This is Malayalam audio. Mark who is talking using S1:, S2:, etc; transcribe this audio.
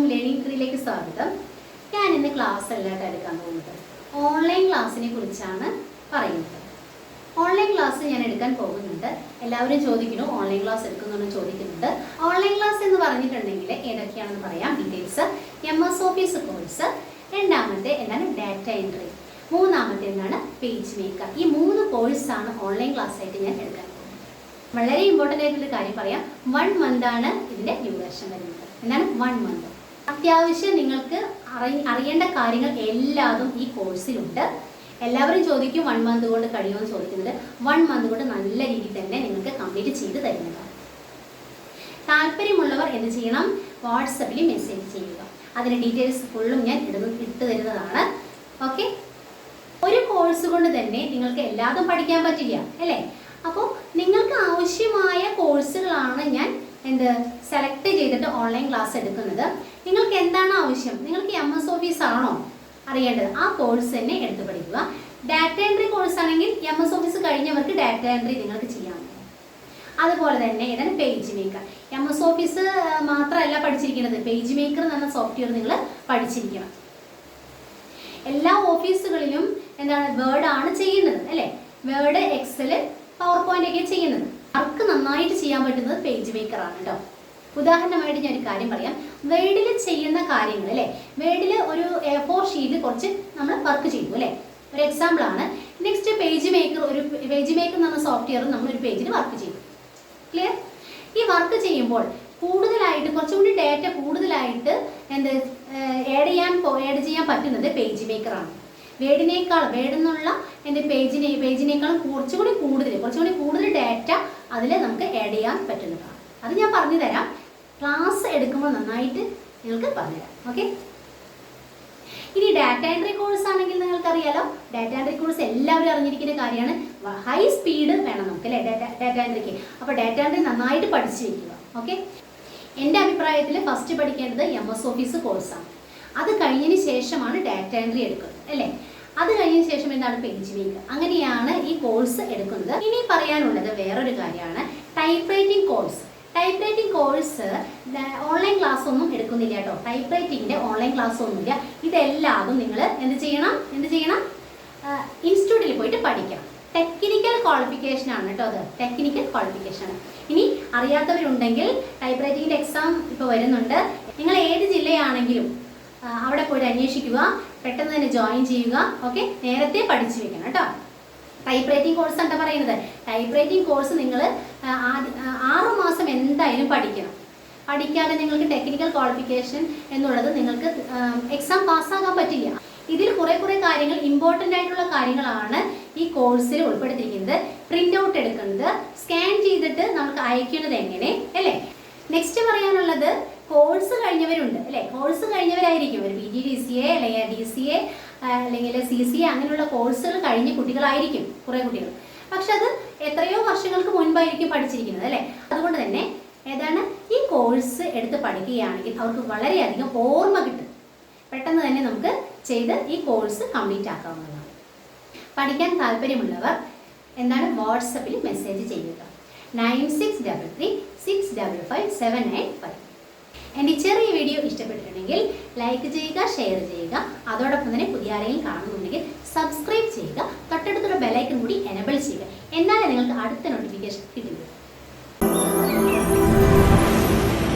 S1: എല്ലാവർക്കും ലേണിംഗ് ത്രീയിലേക്ക് സ്വാഗതം. ഞാൻ ഇന്ന് ക്ലാസ് അല്ലാട്ട് എടുക്കാൻ പോകുന്നത് ഓൺലൈൻ ക്ലാസ്സിനെ കുറിച്ചാണ് പറയുന്നത്. ഓൺലൈൻ ക്ലാസ് ഞാൻ എടുക്കാൻ പോകുന്നുണ്ട്. എല്ലാവരും ചോദിക്കുന്നു ഓൺലൈൻ ക്ലാസ് എടുക്കുന്നുണ്ടോ? ചോദിക്കുന്നുണ്ട്. ഓൺലൈൻ ക്ലാസ് എന്ന് പറഞ്ഞിട്ടുണ്ടെങ്കിൽ ഏതൊക്കെയാണെന്ന് പറയാം. Details M S office course രണ്ടാമത്തെ എന്താണ്? ഡാറ്റ എൻട്രി മൂന്നാമത്തെ എന്താണ്? പേജ് മേക്കർ ഈ മൂന്ന് കോഴ്സാണ് ഓൺലൈൻ ക്ലാസ് ആയിട്ട് ഞാൻ എടുക്കാൻ പോകുന്നത്. വളരെ ഇമ്പോർട്ടന്റ് ആയിട്ടുള്ള കാര്യം പറയാം. വൺ മന്ത് ആണ് ഇതിന്റെ ഡ്യൂറേഷൻ വരുന്നത്. എന്താണ്? വൺ മന്ത് അത്യാവശ്യം നിങ്ങൾക്ക് അറി- അറിയേണ്ട കാര്യങ്ങൾ എല്ലാതും ഈ കോഴ്സിലുണ്ട് എല്ലാവരും ചോദിക്കും വൺ മന്ത് കൊണ്ട് കഴിയുമെന്ന് ചോദിക്കുന്നത് വൺ മന്ത് കൊണ്ട് നല്ല രീതിയിൽ തന്നെ നിങ്ങൾക്ക് കംപ്ലീറ്റ് ചെയ്ത് തരുന്നതാണ്. താല്പര്യമുള്ളവർ എന്ത് ചെയ്യണം? വാട്സപ്പിൽ മെസ്സേജ് ചെയ്യുക. അതിന്റെ ഡീറ്റെയിൽസ് ഫുള്ളും ഞാൻ ഇടുന്നു ഇട്ട് തരുന്നതാണ്. ഓക്കെ ഒരു കോഴ്സ് കൊണ്ട് തന്നെ നിങ്ങൾക്ക് എല്ലാതും പഠിക്കാൻ പറ്റില്ല അല്ലേ? അപ്പോൾ നിങ്ങൾക്ക് ആവശ്യമായ കോഴ്സുകളാണ് ഞാൻ എന്ത്? സെലക്ട് ചെയ്തിട്ട് ഓൺലൈൻ ക്ലാസ് എടുക്കുന്നത്. നിങ്ങൾക്ക് എന്താണ് ആവശ്യം? നിങ്ങൾക്ക് എം എസ് ഓഫീസ് ആണോ അറിയേണ്ടത്? ആ കോഴ്സ് തന്നെ എടുത്തു പഠിക്കുക. ഡാറ്റ എൻട്രി കോഴ്സ് ആണെങ്കിൽ എം എസ് ഓഫീസ് കഴിഞ്ഞവർക്ക് ഡാറ്റ എൻട്രി നിങ്ങൾക്ക് ചെയ്യാം. അതുപോലെ തന്നെ ഏതാണ്? Page maker M S office മാത്രമല്ല പഠിച്ചിരിക്കുന്നത്. പേജ് മേക്കർ എന്ന സോഫ്റ്റ്വെയർ നിങ്ങൾ പഠിച്ചിരിക്കണം. എല്ലാ ഓഫീസുകളിലും എന്താണ്? വേർഡ് ആണ് ചെയ്യുന്നത് അല്ലേ? വേർഡ് എക്സൽ പവർ പോയിന്റ് ഒക്കെ ചെയ്യുന്നത്. വർക്ക് നന്നായിട്ട് ചെയ്യാൻ പറ്റുന്നത് പേജ് മേക്കർ ആണ് കേട്ടോ ഉദാഹരണമായിട്ട് ഞാൻ ഒരു കാര്യം പറയാം. വേർഡിൽ ചെയ്യുന്ന കാര്യങ്ങൾ അല്ലേ? വേർഡിൽ ഒരു എ ഫോർ ഷീറ്റിൽ കുറച്ച് നമ്മൾ വർക്ക് ചെയ്തു അല്ലേ? ഒരു എക്സാമ്പിൾ ആണ്. നെക്സ്റ്റ് പേജ് മേക്കർ ഒരു പേജ് മേക്കർ എന്ന സോഫ്റ്റ്വെയർ നമ്മൾ ഒരു പേജിൽ വർക്ക് ചെയ്യും ക്ലിയർ ഈ വർക്ക് ചെയ്യുമ്പോൾ കൂടുതലായിട്ട് കുറച്ചും കൂടി ഡാറ്റ കൂടുതലായിട്ട് എന്ത് ആഡ് ചെയ്യാൻ ആഡ് ചെയ്യാൻ പറ്റുന്നത് പേജ് മേക്കറാണ് വേഡിനേക്കാൾ വേടെന്നുള്ള എന്റെ പേജിനെ പേജിനേക്കാൾ കുറച്ചുകൂടി കൂടുതൽ കുറച്ചുകൂടി കൂടുതൽ ഡാറ്റ അതിൽ നമുക്ക് ആഡ് ചെയ്യാൻ പറ്റുന്നതാണ്. അത് ഞാൻ പറഞ്ഞു തരാം ക്ലാസ് എടുക്കുമ്പോൾ നന്നായിട്ട് നിങ്ങൾക്ക് പറഞ്ഞുതരാം. ഓക്കെ ഇനി ഡാറ്റ എൻട്രി കോഴ്സ് ആണെങ്കിൽ നിങ്ങൾക്കറിയാലോ ഡാറ്റ എൻട്രി കോഴ്സ് എല്ലാവരും അറിഞ്ഞിരിക്കുന്ന കാര്യമാണ്. ഹൈ സ്പീഡ് വേണം നമുക്ക് അല്ലേ ഡാറ്റ ഡാറ്റ എൻട്രിക്ക് അപ്പോൾ ഡാറ്റ എൻട്രി നന്നായിട്ട് പഠിച്ചു ഓക്കെ എന്റെ അഭിപ്രായത്തിൽ ഫസ്റ്റ് പഠിക്കേണ്ടത് എം എസ് ഓഫീസ് കോഴ്സാണ് അത് കഴിഞ്ഞതിന് ശേഷമാണ് ഡാറ്റ എൻട്രി എടുക്കുന്നത് അല്ലേ? അത് കഴിഞ്ഞ ശേഷം എന്താണ് പേജ് വീക്ക് അങ്ങനെയാണ് ഈ കോഴ്സ് എടുക്കുന്നത്. ഇനി പറയാനുള്ളത് വേറൊരു കാര്യമാണ്. Type writing course type writing course online class ഒന്നും എടുക്കുന്നില്ല കേട്ടോ. ടൈപ്പ് റൈറ്റിംഗിന്റെ ഓൺലൈൻ ക്ലാസ് ഒന്നുമില്ല. ഇതെല്ലാതും നിങ്ങൾ എന്ത് ചെയ്യണം? എന്ത് ചെയ്യണം? ഇൻസ്റ്റിറ്റ്യൂട്ടിൽ പോയിട്ട് പഠിക്കണം. ടെക്നിക്കൽ ക്വാളിഫിക്കേഷൻ ആണ് കേട്ടോ അത്. ടെക്നിക്കൽ ക്വാളിഫിക്കേഷൻ ആണ്. ഇനി അറിയാത്തവരുണ്ടെങ്കിൽ ടൈപ്പ് റൈറ്റിംഗിന്റെ എക്സാം ഇപ്പോൾ വരുന്നുണ്ട്. നിങ്ങൾ ഏത് ജില്ലയാണെങ്കിലും അവിടെ പോയി അന്വേഷിക്കുക പെട്ടെന്ന് തന്നെ ജോയിൻ ചെയ്യുക ഓക്കെ നേരത്തെ പഠിച്ചു വെക്കണം കേട്ടോ. ടൈപ്പ് റൈറ്റിംഗ് കോഴ്സ് എന്താ പറയുന്നത്? ടൈപ്പ് റൈറ്റിംഗ് കോഴ്സ് നിങ്ങൾ ആറ് മാസം എന്തായാലും പഠിക്കണം. പഠിക്കാതെ നിങ്ങൾക്ക് ടെക്നിക്കൽ ക്വാളിഫിക്കേഷൻ എന്നുള്ളത് നിങ്ങൾക്ക് എക്സാം പാസ്സാകാൻ പറ്റില്ല. ഇതിൽ കുറെ കുറെ കാര്യങ്ങൾ ഇമ്പോർട്ടന്റ് ആയിട്ടുള്ള കാര്യങ്ങളാണ് ഈ കോഴ്സിൽ ഉൾപ്പെടുത്തിയിരിക്കുന്നത്. പ്രിന്റ് ഔട്ട് എടുക്കുന്നത് സ്കാൻ ചെയ്തിട്ട് നമുക്ക് അയക്കുന്നത് എങ്ങനെ അല്ലേ? നെക്സ്റ്റ് പറയാനുള്ളത് കോഴ്സ് കഴിഞ്ഞവരുണ്ട് അല്ലേ? കോഴ്സ് കഴിഞ്ഞവരായിരിക്കും. ഒരു P G D C A അല്ലെങ്കിൽ ഡി സി എ അല്ലെങ്കിൽ സി സി എ അങ്ങനെയുള്ള കോഴ്സുകൾ കഴിഞ്ഞ കുട്ടികളായിരിക്കും കുറേ കുട്ടികൾ. പക്ഷെ അത് എത്രയോ വർഷങ്ങൾക്ക് മുൻപായിരിക്കും പഠിച്ചിരിക്കുന്നത് അല്ലേ? അതുകൊണ്ട് തന്നെ ഏതാണ്? ഈ കോഴ്സ് എടുത്ത് പഠിക്കുകയാണെങ്കിൽ അവർക്ക് വളരെയധികം ഓർമ്മ കിട്ടും. പെട്ടെന്ന് തന്നെ നമുക്ക് ചെയ്ത് ഈ കോഴ്സ് കംപ്ലീറ്റ് ആക്കാവുന്നതാണ്. പഠിക്കാൻ താല്പര്യമുള്ളവർ എന്താണ്? വാട്സപ്പിൽ മെസ്സേജ് ചെയ്യുക. Nine six double three six double five seven nine five. എന്റെ ചെറിയ വീഡിയോ ഇഷ്ടപ്പെട്ടിട്ടുണ്ടെങ്കിൽ ലൈക്ക് ചെയ്യുക ഷെയർ ചെയ്യുക. അതോടൊപ്പം തന്നെ പുതിയ ആരെങ്കിലും കാണുന്നുണ്ടെങ്കിൽ സബ്സ്ക്രൈബ് ചെയ്യുക. തൊട്ടടുത്തുള്ള ബെലൈക്കൺ കൂടി എനബിൾ ചെയ്യുക. എന്നാലേ നിങ്ങൾക്ക് അടുത്ത നോട്ടിഫിക്കേഷൻ കിട്ടുക